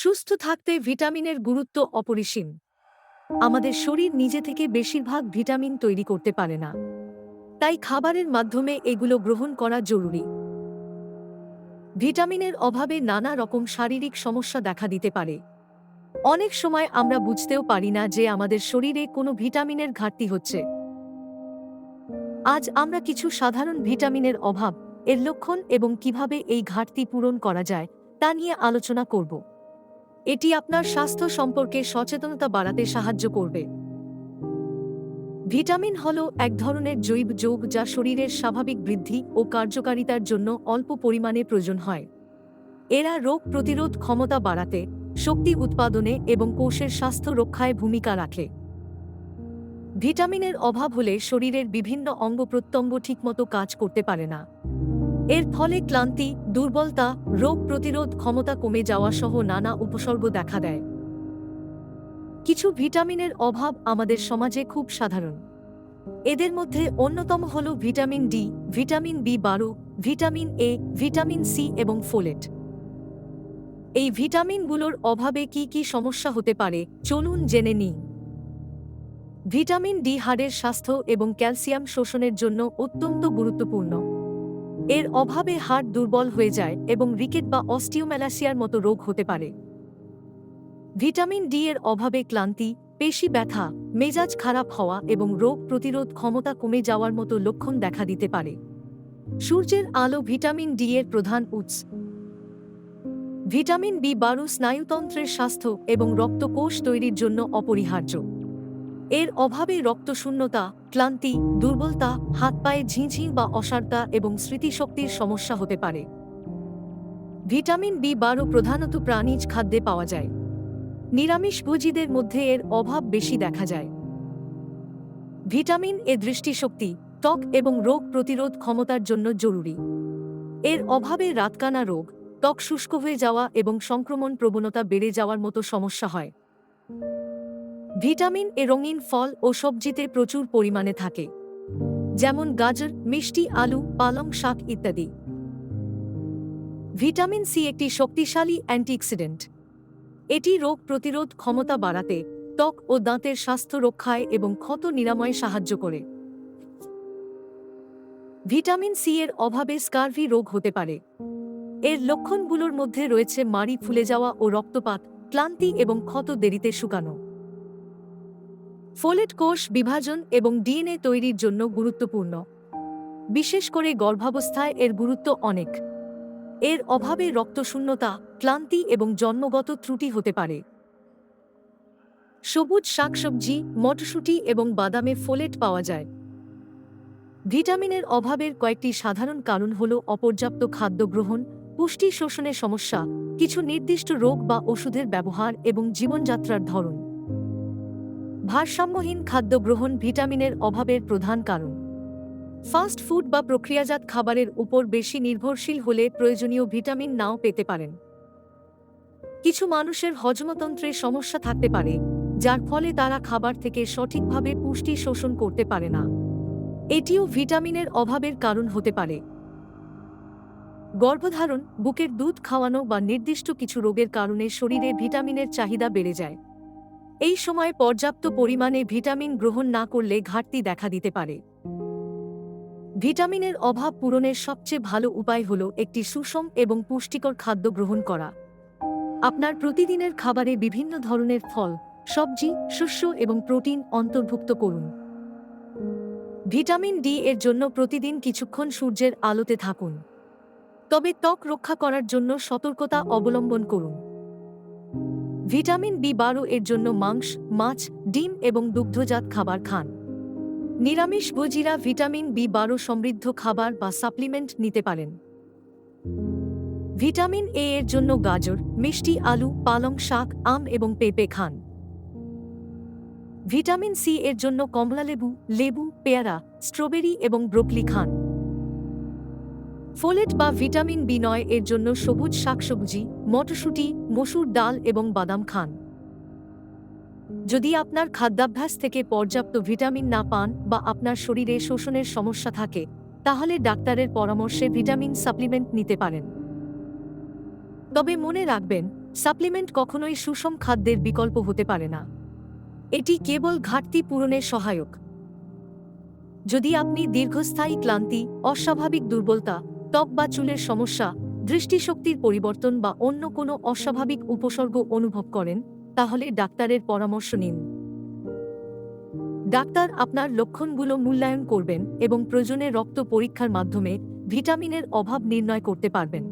সুস্থ থাকতে ভিটামিনের গুরুত্ব অপরিসীম। আমাদের শরীর নিজে থেকে বেশিরভাগ ভিটামিন তৈরি করতে পারে না। তাই খাবারের মাধ্যমে এগুলো গ্রহণ করা জরুরি। ভিটামিনের অভাবে নানা রকম শারীরিক সমস্যা দেখা দিতে পারে। অনেক সময় আমরা বুঝতেও পারি না যে আমাদের শরীরে কোনো ভিটামিনের ঘাটতি হচ্ছে। আজ আমরা কিছু সাধারণ ভিটামিনের অভাব, এর লক্ষণ এবং কীভাবে এই ঘাটতি পূরণ করা যায়, তা নিয়ে আলোচনা করব। এটি আপনার স্বাস্থ্য সম্পর্কে সচেতনতা বাড়াতে সাহায্য করবে। ভিটামিন হল এক ধরনের জৈব যোগ যা শরীরের স্বাভাবিক বৃদ্ধি ও কার্যকারিতার জন্য অল্প পরিমাণে প্রয়োজন হয়। এরা রোগ প্রতিরোধ ক্ষমতা বাড়াতে, শক্তি উৎপাদনে এবং কোষের স্বাস্থ্য রক্ষায় ভূমিকা রাখে। ভিটামিনের অভাব হলে শরীরের বিভিন্ন অঙ্গ প্রত্যঙ্গ ঠিকমতো কাজ করতে পারে না। এর ফলে ক্লান্তি, দুর্বলতা, রোগ প্রতিরোধ ক্ষমতা কমে যাওয়া সহ নানা উপসর্গ দেখা দেয়। কিছু ভিটামিনের অভাব আমাদের সমাজে খুব সাধারণ। এদের মধ্যে অন্যতম হল ভিটামিন ডি, ভিটামিন বি বারো, ভিটামিন এ, ভিটামিন সি এবং ফোলেট। এই ভিটামিনগুলোর অভাবে কি কি সমস্যা হতে পারে, চলুন জেনে নিই। ভিটামিন ডি হাড়ের স্বাস্থ্য এবং ক্যালসিয়াম শোষণের জন্য অত্যন্ত গুরুত্বপূর্ণ। এর অভাবে হাড় দুর্বল হয়ে যায় এবং রিকেট বা অস্টিওম্যালাসিয়ার মতো রোগ হতে পারে। ভিটামিন ডি এর অভাবে ক্লান্তি, পেশি ব্যথা, মেজাজ খারাপ হওয়া এবং রোগ প্রতিরোধ ক্ষমতা কমে যাওয়ার মতো লক্ষণ দেখা দিতে পারে। সূর্যের আলো ভিটামিন ডি এর প্রধান উৎস। ভিটামিন বি বারো স্নায়ুতন্ত্রের স্বাস্থ্য এবং রক্তকোষ তৈরির জন্য অপরিহার্য। এর অভাবে রক্তশূন্যতা, ক্লান্তি, দুর্বলতা, হাত পায়ে ঝিঁঝি বা অসারতা এবং স্মৃতিশক্তির সমস্যা হতে পারে। ভিটামিন বি বারো প্রধানত প্রাণীজ খাদ্যে পাওয়া যায়। নিরামিষভোজীদের মধ্যে এর অভাব বেশি দেখা যায়। ভিটামিন এ দৃষ্টিশক্তি, ত্বক এবং রোগ প্রতিরোধ ক্ষমতার জন্য জরুরি। এর অভাবে রাতকানা রোগ, ত্বক শুষ্ক হয়ে যাওয়া এবং সংক্রমণ প্রবণতা বেড়ে যাওয়ার মতো সমস্যা হয়। ভিটামিন এ রঙিন ফল ও সবজিতে প্রচুর পরিমাণে থাকে। যেমন গাজর, মিষ্টি, আলু, পালং শাক ইত্যাদি। ভিটামিন সি একটি শক্তিশালী অ্যান্টিঅক্সিডেন্ট। এটি রোগ প্রতিরোধ ক্ষমতা বাড়াতে, ত্বক ও দাঁতের স্বাস্থ্য রক্ষায় এবং ক্ষত নিরাময়ে সাহায্য করে। ভিটামিন সি এর অভাবে স্কারভি রোগ হতে পারে। এর লক্ষণগুলোর মধ্যে রয়েছে মাড়ি ফুলে যাওয়া ও রক্তপাত, ক্লান্তি এবং ক্ষত দেরিতে শুকানো। ফোলেট কোষ বিভাজন এবং ডিএনএ তৈরির জন্য গুরুত্বপূর্ণ। বিশেষ করে গর্ভাবস্থায় এর গুরুত্ব অনেক। এর অভাবে রক্তশূন্যতা, ক্লান্তি এবং জন্মগত ত্রুটি হতে পারে। সবুজ শাকসবজি, মটরশুঁটি এবং বাদামে ফোলেট পাওয়া যায়। ভিটামিনের অভাবের কয়েকটি সাধারণ কারণ হল অপর্যাপ্ত খাদ্য গ্রহণ, পুষ্টি শোষণের সমস্যা, কিছু নির্দিষ্ট রোগ বা ওষুধের ব্যবহার এবং জীবনযাত্রার ধরন। ভারসাম্যহীন খাদ্য গ্রহণ ভিটামিনের অভাবের প্রধান কারণ। ফাস্ট ফুড বা প্রক্রিয়াজাত খাবারের উপর বেশি নির্ভরশীল হলে প্রয়োজনীয় ভিটামিন নাও পেতে পারেন। কিছু মানুষের হজমতন্ত্রে সমস্যা থাকতে পারে, যার ফলে তারা খাবার থেকে সঠিকভাবে পুষ্টি শোষণ করতে পারে না। এটিও ভিটামিনের অভাবের কারণ হতে পারে। গর্ভধারণ, বুকের দুধ খাওয়ানো বা নির্দিষ্ট কিছু রোগের কারণে শরীরে ভিটামিনের চাহিদা বেড়ে যায়। এই সময় পর্যাপ্ত পরিমাণে ভিটামিন গ্রহণ না করলে ঘাটতি দেখা দিতে পারে। ভিটামিনের অভাব পূরণের সবচেয়ে ভালো উপায় হল একটি সুষম এবং পুষ্টিকর খাদ্য গ্রহণ করা। আপনার প্রতিদিনের খাবারে বিভিন্ন ধরনের ফল, সবজি, শস্য এবং প্রোটিন অন্তর্ভুক্ত করুন। ভিটামিন ডি এর জন্য প্রতিদিন কিছুক্ষণ সূর্যের আলোতে থাকুন। তবে ত্বক রক্ষা করার জন্য সতর্কতা অবলম্বন করুন। ভিটামিন বি বারো এর জন্য মাংস, মাছ, ডিম এবং দুগ্ধজাত খাবার খান। নিরামিষ ভোজীরা ভিটামিন বি বারো সমৃদ্ধ খাবার বা সাপ্লিমেন্ট নিতে পারেন। ভিটামিন এ এর জন্য গাজর, মিষ্টি আলু, পালং শাক, আম এবং পেঁপে খান। ভিটামিন সি এর জন্য কমলালেবু, লেবু, পেয়ারা, স্ট্রবেরি এবং ব্রোকলি খান। ফোলেট বা ভিটামিন বি নয় এর জন্য সবুজ শাকসবজি, মটরশুঁটি, মসুর ডাল এবং বাদাম খান। যদি আপনার খাদ্যাভ্যাস থেকে পর্যাপ্ত ভিটামিন না পান বা আপনার শরীরে শোষণের সমস্যা থাকে, তাহলে ডাক্তারের পরামর্শে ভিটামিন সাপ্লিমেন্ট নিতে পারেন। তবে মনে রাখবেন, সাপ্লিমেন্ট কখনোই সুষম খাদ্যের বিকল্প হতে পারে না। এটি কেবল ঘাটতি পূরণে সহায়ক। যদি আপনি দীর্ঘস্থায়ী ক্লান্তি, অস্বাভাবিক দুর্বলতা ত্বক বা চুলের সমস্যা, দৃষ্টিশক্তির পরিবর্তন বা অন্য কোনো অস্বাভাবিক উপসর্গ অনুভব করেন, তাহলে ডাক্তারের পরামর্শ নিন। ডাক্তার আপনার লক্ষণগুলো মূল্যায়ন করবেন এবং প্রয়োজনে রক্ত পরীক্ষার মাধ্যমে ভিটামিনের অভাব নির্ণয় করতে পারবেন।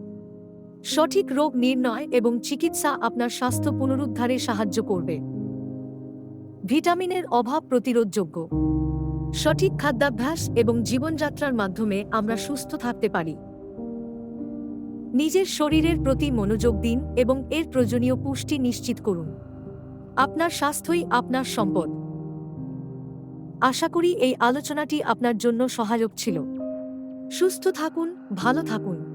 সঠিক রোগ নির্ণয় এবং চিকিৎসা আপনার স্বাস্থ্য পুনরুদ্ধারে সাহায্য করবে। ভিটামিনের অভাব প্রতিরোধযোগ্য। সঠিক খাদ্যাভ্যাস এবং জীবনযাত্রার মাধ্যমে আমরা সুস্থ থাকতে পারি। নিজের শরীরের প্রতি মনোযোগ দিন এবং এর প্রয়োজনীয় পুষ্টি নিশ্চিত করুন। আপনার স্বাস্থ্যই আপনার সম্পদ। আশা করি এই আলোচনাটি আপনার জন্য সহায়ক ছিল। সুস্থ থাকুন, ভালো থাকুন।